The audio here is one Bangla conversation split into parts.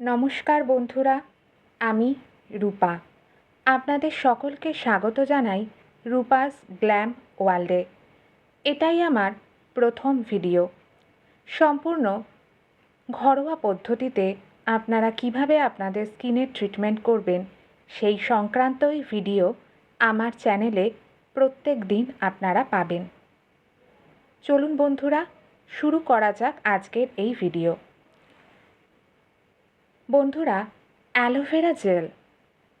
নমস্কার বন্ধুরা, আমি রূপা। আপনাদের সকলকে স্বাগত জানাই রূপাস গ্ল্যাম ওয়ার্ল্ডে। এটাই আমার প্রথম ভিডিও। সম্পূর্ণ ঘরোয়া পদ্ধতিতে আপনারা কীভাবে আপনাদের স্কিনের ট্রিটমেন্ট করবেন, সেই সংক্রান্তই ভিডিও আমার চ্যানেলে প্রত্যেক দিন আপনারা পাবেন। চলুন বন্ধুরা, শুরু করা যাক আজকের এই ভিডিও। বন্ধুরা অ্যালোভেরা জেল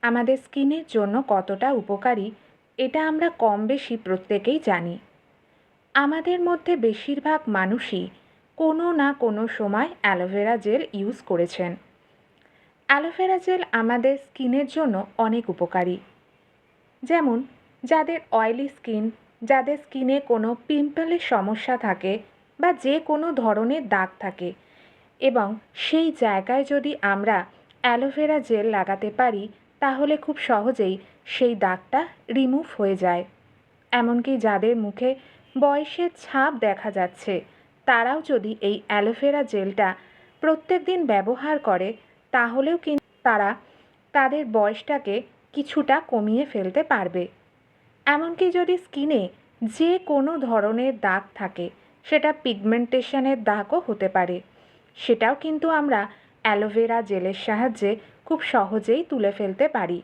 আমাদের স্কিনের জন্য কতটা উপকারী, এটা আমরা কম বেশি প্রত্যেকেই জানি। আমাদের মধ্যে বেশিরভাগ মানুষই কোনো না কোনো সময় অ্যালোভেরা জেল ইউজ করেছেন। অ্যালোভেরা জেল আমাদের স্কিনের জন্য অনেক উপকারী। যেমন, যাদের অয়েলি স্কিন যাদের স্কিনে কোনো পিম্পলের সমস্যা থাকে বা যে কোনো ধরনের দাগ থাকে এবং সেই জায়গায় যদি আমরা অ্যালোভেরা জেল লাগাতে পারি, তাহলে খুব সহজেই সেই দাগটা রিমুভ হয়ে যায়। এমনকি যাদের মুখে বয়সের ছাপ দেখা যাচ্ছে, তারাও যদি এই অ্যালোভেরা জেলটা প্রত্যেক দিন ব্যবহার করে, তাহলেও কিন্তু তারা তাদের বয়সটাকে কিছুটা কমিয়ে ফেলতে পারবে। এমনকি যদি স্কিনে যে কোনো ধরনের দাগ থাকে, সেটা পিগমেন্টেশনের দাগও হতে পারে। সেটাও কিন্তু আমরা অ্যালোভেরা জেলের সাহায্যে খুব সহজেই তুলে ফেলতে পারি।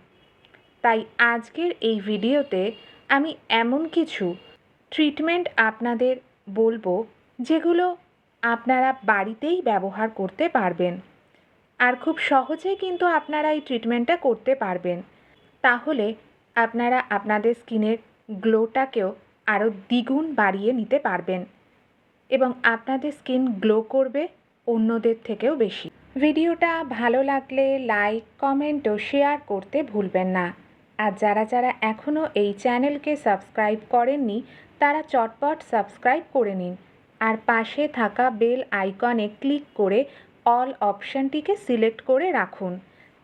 তাই আজকের এই ভিডিওতে আমি এমন কিছু ট্রিটমেন্ট আপনাদের বলব যেগুলো আপনারা বাড়িতেই ব্যবহার করতে পারবেন। আর খুব সহজেই কিন্তু আপনারা এই ট্রিটমেন্টটা করতে পারবেন। তাহলে আপনারা আপনাদের স্কিনের গ্লোটাকেও আরও দ্বিগুণ বাড়িয়ে নিতে পারবেন। এবং আপনাদের স্কিন গ্লো করবে অন্যদের থেকেও বেশি। ভিডিওটা ভালো লাগলে লাইক, কমেন্ট ও শেয়ার করতে ভুলবেন না। আর যারা যারা এখনও এই চ্যানেলকে সাবস্ক্রাইব করেননি, তারা চটপট সাবস্ক্রাইব করে নিন। আর পাশে থাকা বেল আইকনে ক্লিক করে অল অপশানটিকে সিলেক্ট করে রাখুন।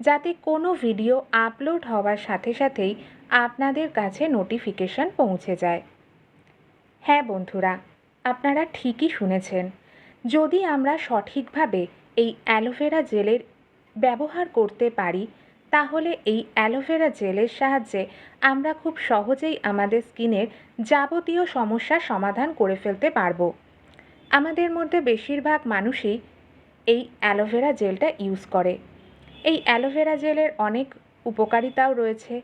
যাতে কোনো ভিডিও আপলোড হওয়ার সাথে সাথেই আপনাদের কাছে নোটিফিকেশন পৌঁছে যায়। হ্যাঁ বন্ধুরা, আপনারা ঠিকই শুনেছেন। যদি আমরা সঠিকভাবে এই অ্যালোভেরা জেলের ব্যবহার করতে পারি, তাহলে এই অ্যালোভেরা জেলের সাহায্যে আমরা খুব সহজেই আমাদের স্কিনের যাবতীয় সমস্যার সমাধান করে ফেলতে পারব। আমাদের মধ্যে বেশিরভাগ মানুষই এই অ্যালোভেরা জেলটা ইউজ করে। এই অ্যালোভেরা জেলের অনেক উপকারিতাও রয়েছে।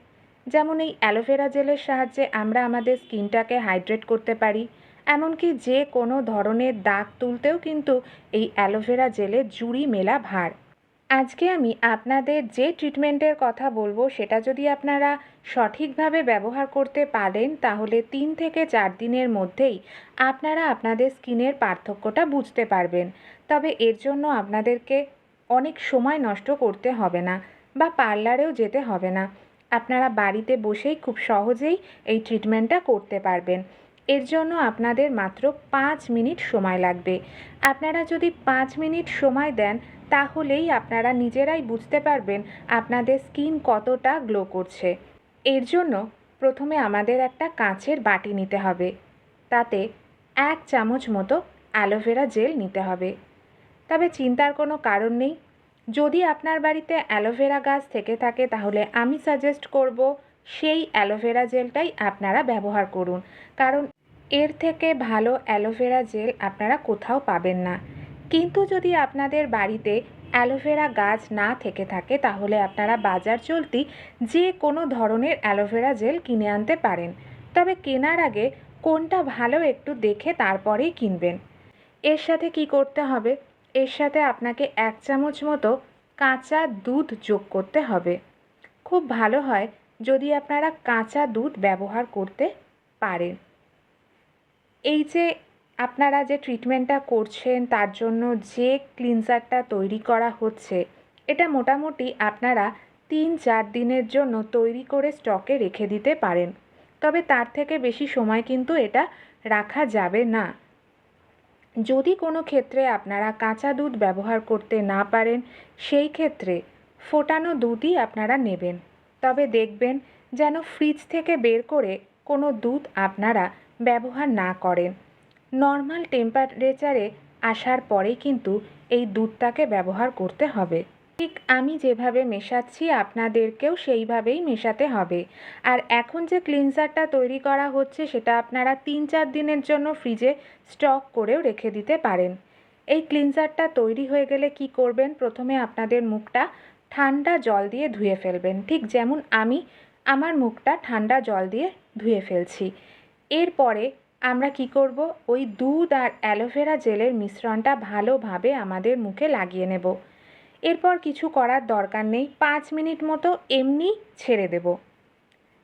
যেমন এই অ্যালোভেরা জেলের সাহায্যে আমরা আমাদের স্কিনটাকে হাইড্রেট করতে পারি এমনকি যে কোনো ধরনের দাগ তুলতেও কিন্তু এই অ্যালোভেরা জেলে জুড়ি মেলা ভার। আজকে আমি আপনাদের যে ট্রিটমেন্টের কথা বলব, সেটা যদি আপনারা সঠিকভাবে ব্যবহার করতে পারেন, তাহলে তিন থেকে চার দিনের মধ্যেই আপনারা আপনাদের স্কিনের পার্থক্যটা বুঝতে পারবেন। তবে এর জন্য আপনাদেরকে অনেক সময় নষ্ট করতে হবে না বা পার্লারেও যেতে হবে না। আপনারা বাড়িতে বসেই খুব সহজেই এই ট্রিটমেন্টটা করতে পারবেন। এর জন্য আপনাদের মাত্র পাঁচ মিনিট সময় লাগবে। আপনারা যদি পাঁচ মিনিট সময় দেন, তাহলেই আপনারা নিজেরাই বুঝতে পারবেন আপনাদের স্কিন কতটা গ্লো করছে। এর জন্য প্রথমে আমাদের একটা কাঁচের বাটি নিতে হবে। তাতে এক চামচ মতো অ্যালোভেরা জেল নিতে হবে। তবে চিন্তার কোনো কারণ নেই। যদি আপনার বাড়িতে অ্যালোভেরা গাছ থেকে থাকে, তাহলে আমি সাজেস্ট করব সেই অ্যালোভেরা জেলটাই আপনারা ব্যবহার করুন। কারণ এর থেকে ভালো অ্যালোভেরা জেল আপনারা কোথাও পাবেন না। কিন্তু যদি আপনাদের বাড়িতে অ্যালোভেরা গাছ না থেকে থাকে, তাহলে আপনারা বাজার চলতি যে কোনো ধরনের অ্যালোভেরা জেল কিনে আনতে পারেন। তবে কেনার আগে কোনটা ভালো একটু দেখে তারপরেই কিনবেন। এর সাথে কি করতে হবে? এর সাথে আপনাকে এক চামচ মতো কাঁচা দুধ যোগ করতে হবে। খুব ভালো হয় যদি আপনারা কাঁচা দুধ ব্যবহার করতে পারেন। এই যে আপনারা যে ট্রিটমেন্টটা করছেন, তার জন্য যে ক্লিনজারটা তৈরি করা হচ্ছে, এটা মোটামুটি আপনারা তিন চার দিনের জন্য তৈরি করে স্টকে রেখে দিতে পারেন। তবে তার থেকে বেশি সময় কিন্তু এটা রাখা যাবে না। যদি কোনো ক্ষেত্রে আপনারা কাঁচা দুধ ব্যবহার করতে না পারেন, সেই ক্ষেত্রে ফোটানো দুধই আপনারা নেবেন। তবে দেখবেন যেন ফ্রিজ থেকে বের করে কোনো দুধ আপনারা ব্যবহার না করেন নর্মাল টেম্পারেচারে আসার পরেই কিন্তু এই দুধটাকে ব্যবহার করতে হবে। ঠিক আমি যেভাবে মেশাচ্ছি, আপনাদেরকেও সেইভাবেই মেশাতে হবে। আর এখন যে ক্লিনজারটা তৈরি করা হচ্ছে, সেটা আপনারা তিন চার দিনের জন্য ফ্রিজে স্টক করেও রেখে দিতে পারেন। এই ক্লিনজারটা তৈরি হয়ে গেলে কি করবেন? প্রথমে আপনাদের মুখটা ঠান্ডা জল দিয়ে ধুয়ে ফেলবেন। ঠিক যেমন আমি আমার মুখটা ঠান্ডা জল দিয়ে ধুয়ে ফেলছি। এরপরে আমরা কি করব? ওই দুধ আর অ্যালোভেরা জেলের মিশ্রণটা ভালোভাবে আমাদের মুখে লাগিয়ে নেব। এরপর কিছু করার দরকার নেই, পাঁচ মিনিট মতো এমনি ছেড়ে দেব।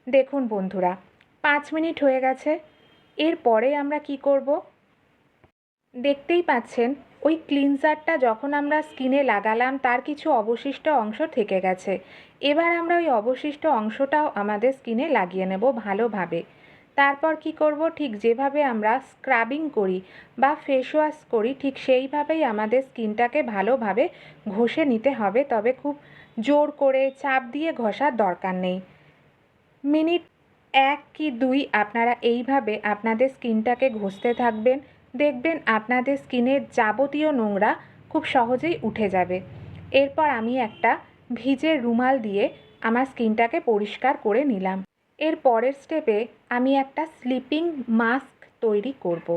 দেখুন বন্ধুরা, পাঁচ মিনিট হয়ে গেছে। এরপরে আমরা কি করব? দেখতেই পাচ্ছেন, ওই ক্লিনজারটা যখন আমরা স্কিনে লাগালাম, তার কিছু অবশিষ্ট অংশ থেকে গেছে। এবার আমরা ওই অবশিষ্ট অংশটাও আমাদের স্কিনে লাগিয়ে নেব ভালোভাবে। তারপর কি করব? ঠিক যেভাবে আমরা স্ক্রাবিং করি বা ফেস ওয়াশ করি, ঠিক সেইভাবেই আমাদের স্কিনটাকে ভালোভাবে ঘষে নিতে হবে। তবে খুব জোর করে চাপ দিয়ে ঘষার দরকার নেই। মিনিট এক কি দুই আপনারা এইভাবে আপনাদের স্কিনটাকে ঘষতে থাকবেন। দেখবেন আপনাদের স্কিনের যাবতীয় নোংরা খুব সহজেই উঠে যাবে। এরপর আমি একটা ভিজে রুমাল দিয়ে আমার স্কিনটাকে পরিষ্কার করে নিলাম। এর পরের স্টেপে আমি একটা স্লিপিং মাস্ক তৈরি করব।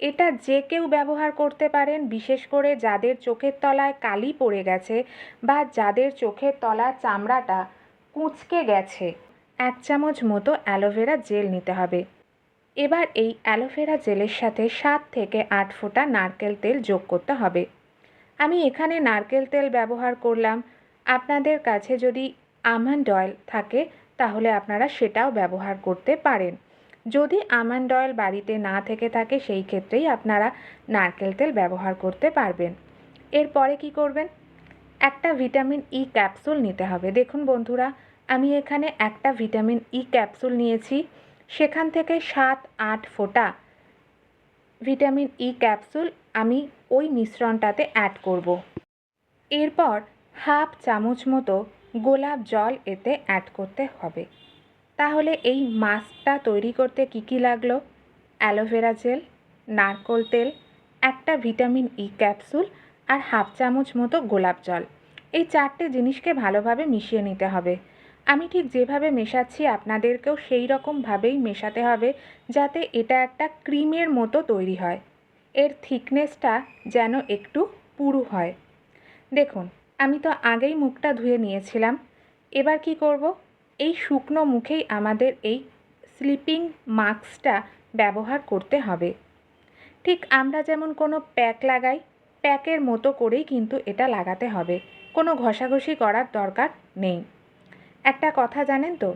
এটা যে কেউ ব্যবহার করতে পারেন, বিশেষ করে যাদের চোখের তলায় কালি পড়ে গেছে বা যাদের চোখের তলার চামড়াটা কুঁচকে গেছে, এক চামচ মতো অ্যালোভেরা জেল নিতে হবে। এবার এই অ্যালোভেরা জেলের সাথে সাত থেকে আট ফোঁটা নারকেল তেল যোগ করতে হবে। আমি এখানে নারকেল তেল ব্যবহার করলাম। আপনাদের কাছে যদি আমন্ড অয়েল থাকে তাহলে আপনারা সেটাও ব্যবহার করতে পারেন। যদি আমন্ড অয়েল বাড়িতে না থেকে থাকে, সেই ক্ষেত্রেই আপনারা নারকেল তেল ব্যবহার করতে পারবেন। এরপরে কি করবেন? একটা ভিটামিন ই ক্যাপসুল নিতে হবে। দেখুন বন্ধুরা, আমি এখানে একটা ভিটামিন ই ক্যাপসুল নিয়েছি। সেখান থেকে সাত, আট ফোঁটা ভিটামিন ই ক্যাপসুল আমি ওই মিশ্রণটাতে অ্যাড করব। এরপর হাফ চামচ মতো গোলাপ জল এতে অ্যাড করতে হবে। তাহলে এই মাস্কটা তৈরি করতে কি কি লাগল? অ্যালোভেরা জেল, নারকোল তেল, একটা ভিটামিন ই ক্যাপসুল আর হাফ চামচ মতো গোলাপ জল। এই চারটে জিনিসকে ভালোভাবে মিশিয়ে নিতে হবে। আমি ঠিক যেভাবে মেশাচ্ছি আপনাদেরকেও সেই রকমভাবেই মেশাতে হবে যাতে এটা একটা ক্রিমের মতো তৈরি হয়। এর থিকনেসটা যেন একটু পুরু হয়। দেখুন আমি তো আগেই মুখটা ধুয়ে নিয়েছিলাম। এবার কি করব? এই শুকনো মুখেই আমাদের এই স্লিপিং মাস্কটা ব্যবহার করতে হবে। ঠিক আমরা যেমন কোনো প্যাক লাগাই, প্যাকের মতো করেই কিন্তু এটা লাগাতে হবে। কোনো ঘষাঘষি করার দরকার নেই। একটা কথা জানেন তো,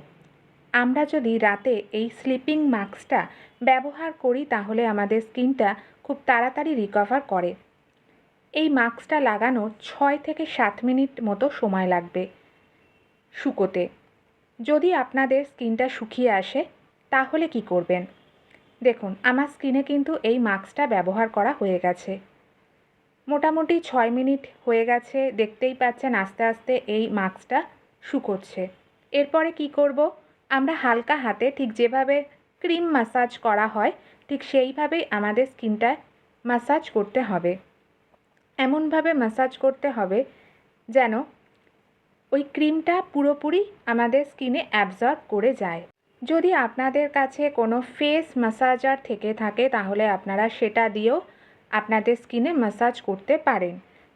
আমরা যদি রাতে এই স্লিপিং মাস্কটা ব্যবহার করি তাহলে আমাদের স্কিনটা খুব তাড়াতাড়ি রিকভার করে। এই মাস্কটা লাগানোর ছয় থেকে সাত মিনিট মতো সময় লাগবে শুকোতে। যদি আপনাদের স্কিনটা শুকিয়ে আসে, তাহলে কি করবেন? দেখুন, আমার স্কিনে কিন্তু এই মাস্কটা ব্যবহার করা হয়ে গেছে। মোটামুটি ছয় মিনিট হয়ে গেছে, দেখতেই পাচ্ছেন আস্তে আস্তে এই মাস্কটা শুকোচ্ছে। এরপরে কি করব? আমরা হালকা হাতে ঠিক যেভাবে ক্রিম মাসাজ করা হয়, ঠিক সেইভাবেই আমাদের স্কিনটা মাসাজ করতে হবে। এমনভাবে ম্যাসাজ করতে হবে যেন ওই ক্রিমটা পুরোপুরি আমাদের স্কিনে অ্যাবজর্ব করে যায়। যদি আপনাদের কাছে কোনো ফেস ম্যাসাজার থেকে থাকে, তাহলে আপনারা সেটা দিয়েও আপনাদের স্কিনে ম্যাসাজ করতে পারেন।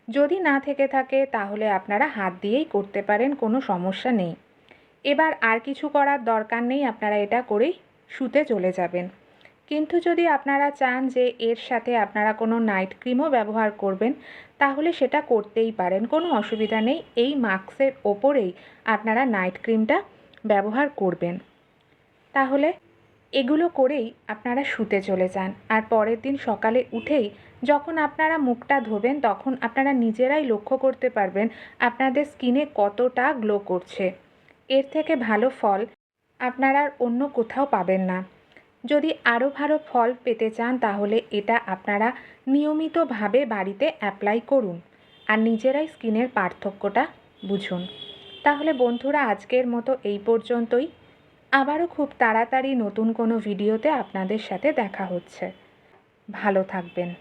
যদি না থেকে থাকে, তাহলে আপনারা হাত দিয়েই করতে পারেন, কোনো সমস্যা নেই। এবার আর কিছু করার দরকার নেই, আপনারা এটা করেই শুতে চলে যাবেন। কিন্তু যদি আপনারা চান যে এর সাথে আপনারা কোনো নাইট ক্রিমও ব্যবহার করবেন, তাহলে সেটা করতেই পারেন। কোনো অসুবিধা নেই, এই মাস্কের ওপরেই আপনারা নাইট ক্রিমটা ব্যবহার করবেন। তাহলে এগুলো করেই আপনারা শুতে চলে যান। আর পরের দিন সকালে উঠেই যখন আপনারা মুখটা ধোবেন, তখন আপনারা নিজেরাই লক্ষ্য করতে পারবেন আপনাদের স্কিনে কতটা গ্লো করছে। এর থেকে ভালো ফল আপনারা অন্য কোথাও পাবেন না। যদি আরও ভালো ফল পেতে চান, তাহলে এটা আপনারা নিয়মিতভাবে বাড়িতে অ্যাপ্লাই করুন। আর নিজেরাই স্কিনের পার্থক্যটা বুঝুন। তাহলে বন্ধুরা, আজকের মতো এই পর্যন্তই। আবারও খুব তাড়াতাড়ি নতুন কোনো ভিডিওতে আপনাদের সাথে দেখা হচ্ছে। ভালো থাকবেন।